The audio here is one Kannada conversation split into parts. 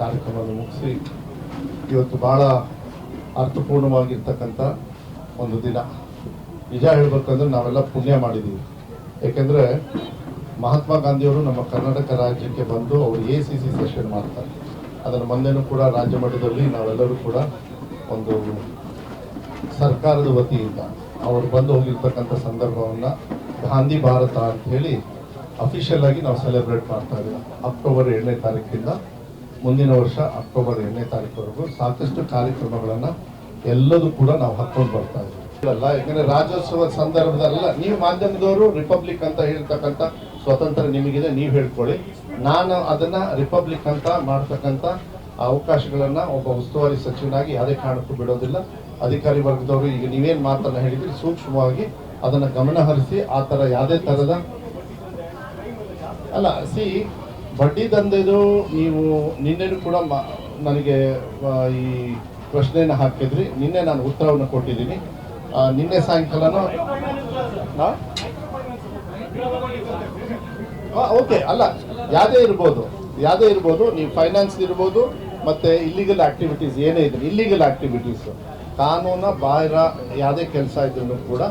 ಕಾರ್ಯಕ್ರಮವನ್ನು ಮುಗಿಸಿ ಇವತ್ತು ಭಾಳ ಅರ್ಥಪೂರ್ಣವಾಗಿರ್ತಕ್ಕಂಥ ಒಂದು ದಿನ. ನಿಜ ಹೇಳ್ಬೇಕಂದ್ರೆ ನಾವೆಲ್ಲ ಪುಣ್ಯ ಮಾಡಿದ್ದೀವಿ. ಏಕೆಂದರೆ ಮಹಾತ್ಮ ಗಾಂಧಿಯವರು ನಮ್ಮ ಕರ್ನಾಟಕ ರಾಜ್ಯಕ್ಕೆ ಬಂದು ಅವರು ಎ ಸಿ ಸಿ ಸೆಷನ್ ಮಾಡ್ತಾರೆ. ಅದರ ಮೊನ್ನೆನೂ ಕೂಡ ರಾಜ್ಯ ಮಟ್ಟದಲ್ಲಿ ನಾವೆಲ್ಲರೂ ಕೂಡ ಒಂದು ಸರ್ಕಾರದ ವತಿಯಿಂದ ಅವರು ಬಂದು ಹೋಗಿರ್ತಕ್ಕಂಥ ಸಂದರ್ಭವನ್ನು ಗಾಂಧಿ ಭಾರತ ಅಂತ ಹೇಳಿ ಅಫಿಷಿಯಲ್ ಆಗಿ ನಾವು ಸೆಲೆಬ್ರೇಟ್ ಮಾಡ್ತಾ ಇದ್ದೀವಿ. ಅಕ್ಟೋಬರ್ ಏಳನೇ ತಾರೀಕಿಂದ ಮುಂದಿನ ವರ್ಷ ಅಕ್ಟೋಬರ್ ಎರಡನೇ ತಾರೀಕುವರೆಗೂ ಸಾಕಷ್ಟು ಕಾರ್ಯಕ್ರಮಗಳನ್ನು ಎಲ್ಲದೂ ಕೂಡ ನಾವು ಹಾಕೊಂಡು ಬರ್ತಾ ಇದ್ದೀವಿ. ಅಲ್ಲ ಯಾಕಂದ್ರೆ ರಾಜ್ಯೋತ್ಸವ ಸಂದರ್ಭದಲ್ಲ ನೀವು ಮಾಧ್ಯಮದವರು ರಿಪಬ್ಲಿಕ್ ಅಂತ ಹೇಳ್ತಕ್ಕಂಥ ಸ್ವತಂತ್ರ ನಿಮಗಿದೆ, ನೀವು ಹೇಳ್ಕೊಳ್ಳಿ. ನಾನು ಅದನ್ನ ರಿಪಬ್ಲಿಕ್ ಅಂತ ಮಾಡ್ತಕ್ಕಂಥ ಅವಕಾಶಗಳನ್ನ ಒಬ್ಬ ಉಸ್ತುವಾರಿ ಸಚಿವನಾಗಿ ಯಾವುದೇ ಕಾರಣಕ್ಕೂ ಬಿಡೋದಿಲ್ಲ. ಅಧಿಕಾರಿ ವರ್ಗದವರು ಈಗ ನೀವೇನು ಮಾತನ್ನ ಹೇಳಿದ್ರಿ, ಸೂಕ್ಷ್ಮವಾಗಿ ಅದನ್ನ ಗಮನಹರಿಸಿ ಆ ಥರ ಯಾವುದೇ ಥರದ ಅಲ್ಲ ಸಿ ಬಡ್ಡಿ ದಂಧೆದು ನೀವು ನಿನ್ನೆನೂ ಕೂಡ ನನಗೆ ಈ ಪ್ರಶ್ನೆಯನ್ನು ಹಾಕಿದ್ರಿ. ನಿನ್ನೆ ನಾನು ಉತ್ತರವನ್ನು ಕೊಟ್ಟಿದ್ದೀನಿ. ನಿನ್ನೆ ಸಾಯಂಕಾಲನೂ? ಓಕೆ. ಅಲ್ಲ, ಯಾವುದೇ ಇರ್ಬೋದು. ಯಾವುದೇ ಇರ್ಬೋದು. ನೀವು ಫೈನಾನ್ಸ್ ಇರ್ಬೋದು, ಮತ್ತೆ ಇಲ್ಲಿಗಲ್ ಆಕ್ಟಿವಿಟೀಸ್ ಏನೇ ಇದ್ರೆ ಇಲ್ಲಿಗಲ್ ಆಕ್ಟಿವಿಟೀಸ್ ಕಾನೂನ ಬಾಹಿರ ಯಾವುದೇ ಕೆಲಸ ಇದ್ರೂ ಕೂಡ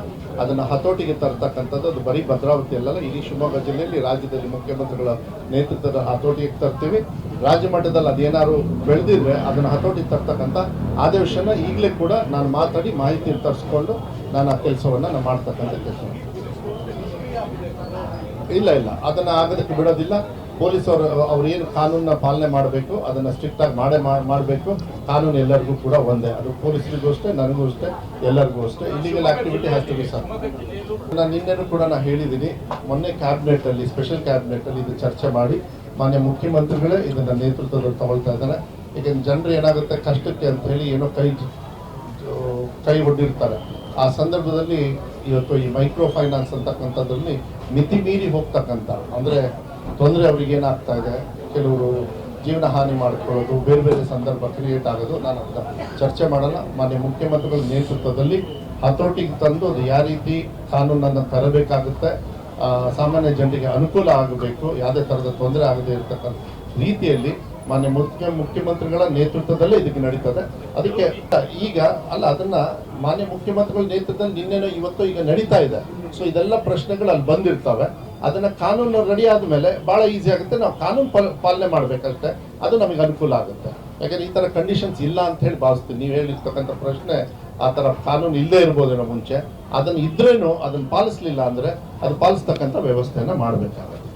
ಅದನ್ನು ಹತೋಟಿಗೆ ತರ್ತಕ್ಕಂಥದ್ದು. ಅದು ಬರೀ ಭದ್ರಾವತಿ ಅಲ್ಲಲ್ಲ, ಇಡೀ ಶಿವಮೊಗ್ಗ ಜಿಲ್ಲೆಯಲ್ಲಿ ರಾಜ್ಯದಲ್ಲಿ ಮುಖ್ಯಮಂತ್ರಿಗಳ ನೇತೃತ್ವದ ಹತೋಟಿಗೆ ತರ್ತೀವಿ. ರಾಜ್ಯ ಮಟ್ಟದಲ್ಲಿ ಅದೇನಾದ್ರು ಬೆಳೆದಿದ್ರೆ ಅದನ್ನು ಹತೋಟಿಗೆ ತರ್ತಕ್ಕಂಥ ಆದೇಶನ ಈಗಲೇ ಕೂಡ ನಾನು ಮಾತಾಡಿ ಮಾಹಿತಿ ತರಿಸ್ಕೊಂಡು ನಾನು ಆ ಕೆಲಸವನ್ನು ನಾನು ಮಾಡ್ತಕ್ಕಂಥ ಕೆಲಸ. ಇಲ್ಲ ಇಲ್ಲ. ಅದನ್ನು ಆಗೋದಕ್ಕೆ ಬಿಡೋದಿಲ್ಲ. ಪೊಲೀಸ್ ಅವರು ಏನು ಕಾನೂನನ್ನ ಪಾಲನೆ ಮಾಡಬೇಕು, ಅದನ್ನು ಸ್ಟ್ರಿಕ್ಟ್ ಆಗಿ ಮಾಡೇ ಮಾಡಬೇಕು, ಕಾನೂನು ಎಲ್ಲರಿಗೂ ಕೂಡ ಒಂದೇ. ಅದು ಪೊಲೀಸರಿಗೂ ಅಷ್ಟೇ, ನನಗೂ ಅಷ್ಟೇ, ಎಲ್ಲರಿಗೂ ಅಷ್ಟೇ. ಇಲ್ಲಿಗೆಲ್ಲ ಆಕ್ಟಿವಿಟಿ ಬಿ ಸರ್ ನಾನು ನಿನ್ನೆನೂ ಕೂಡ ನಾನು ಹೇಳಿದ್ದೀನಿ, ಮೊನ್ನೆ ಕ್ಯಾಬಿನೆಟಲ್ಲಿ ಸ್ಪೆಷಲ್ ಕ್ಯಾಬಿನೆಟಲ್ಲಿ ಇದು ಚರ್ಚೆ ಮಾಡಿ, ಮಾನ್ಯ ಮುಖ್ಯಮಂತ್ರಿಗಳೇ ಇದನ್ನು ನೇತೃತ್ವದಲ್ಲಿ ತಗೊಳ್ತಾ ಇದ್ದಾರೆ. ಈಗ ಜನರು ಏನಾಗುತ್ತೆ, ಕಷ್ಟಕ್ಕೆ ಅಂತ ಹೇಳಿ ಏನೋ ಕೈ ಕೈ ಒಡ್ಡಿರ್ತಾರೆ. ಆ ಸಂದರ್ಭದಲ್ಲಿ ಇವತ್ತು ಈ ಮೈಕ್ರೋ ಫೈನಾನ್ಸ್ ಅಂತಕ್ಕಂಥದ್ರಲ್ಲಿ ಮಿತಿ ಮೀರಿ ಹೋಗ್ತಕ್ಕಂಥ, ಅಂದರೆ ತೊಂದರೆ ಅವರಿಗೆ ಏನಾಗ್ತಾ ಇದೆ? ಕೆಲವರು ಜೀವನ ಹಾನಿ ಮಾಡ್ಕೊಳ್ಳೋದು, ಬೇರೆ ಬೇರೆ ಸಂದರ್ಭ ಕ್ರಿಯೇಟ್ ಆಗೋದು, ನಾನು ಚರ್ಚೆ ಮಾಡಲ್ಲ. ಮಾನ್ಯ ಮುಖ್ಯಮಂತ್ರಿಗಳ ನೇತೃತ್ವದಲ್ಲಿ ಹತೋಟಿಗೆ ತಂದು ಅದು ಯಾವ ರೀತಿ ಕಾನೂನನ್ನು ತರಬೇಕಾಗುತ್ತೆ ಸಾಮಾನ್ಯ ಜನರಿಗೆ ಅನುಕೂಲ ಆಗಬೇಕು, ಯಾವುದೇ ಥರದ ತೊಂದರೆ ಆಗದೇ ಇರತಕ್ಕಂಥ ರೀತಿಯಲ್ಲಿ ಮಾನ್ಯ ಮುಖ್ಯ, ಮುಖ್ಯಮಂತ್ರಿಗಳ ನೇತೃತ್ವದಲ್ಲೇ ಇದಕ್ಕೆ ನಡೀತದೆ. ಅದಕ್ಕೆ ಈಗ ಅಲ್ಲ, ಅದನ್ನ ಮಾನ್ಯ ಮುಖ್ಯಮಂತ್ರಿಗಳ ನೇತೃತ್ವದಲ್ಲಿ ನಿನ್ನೆನೋ ಇವತ್ತು ಈಗ ನಡೀತಾ ಇದೆ. ಸೊ ಇದೆಲ್ಲ ಪ್ರಶ್ನೆಗಳು ಅಲ್ಲಿ ಬಂದಿರ್ತವೆ. ಅದನ್ನ ಕಾನೂನು ರೆಡಿ ಆದ್ಮೇಲೆ ಬಹಳ ಈಸಿ ಆಗುತ್ತೆ. ನಾವು ಕಾನೂನು ಪಾಲ- ಪಾಲನೆ ಮಾಡ್ಬೇಕಷ್ಟೇ ಅದು ನಮಗೆ ಅನುಕೂಲ ಆಗುತ್ತೆ. ಯಾಕಂದ್ರೆ ಈ ತರ ಕಂಡೀಷನ್ಸ್ ಇಲ್ಲ ಅಂತ ಹೇಳಿ ಭಾವಿಸ್ತೀನಿ. ನೀವು ಹೇಳಿರ್ತಕ್ಕಂಥ ಪ್ರಶ್ನೆ ಆ ತರ ಕಾನೂನು ಇಲ್ಲದೆ ಇರ್ಬೋದೇನೋ ಮುಂಚೆ, ಅದನ್ನ ಇದ್ರೇನು ಅದನ್ನ ಪಾಲಿಸ್ಲಿಲ್ಲ ಅಂದ್ರೆ ಅದು ಪಾಲಿಸ್ತಕ್ಕಂಥ ವ್ಯವಸ್ಥೆಯನ್ನ ಮಾಡಬೇಕಾಗುತ್ತೆ.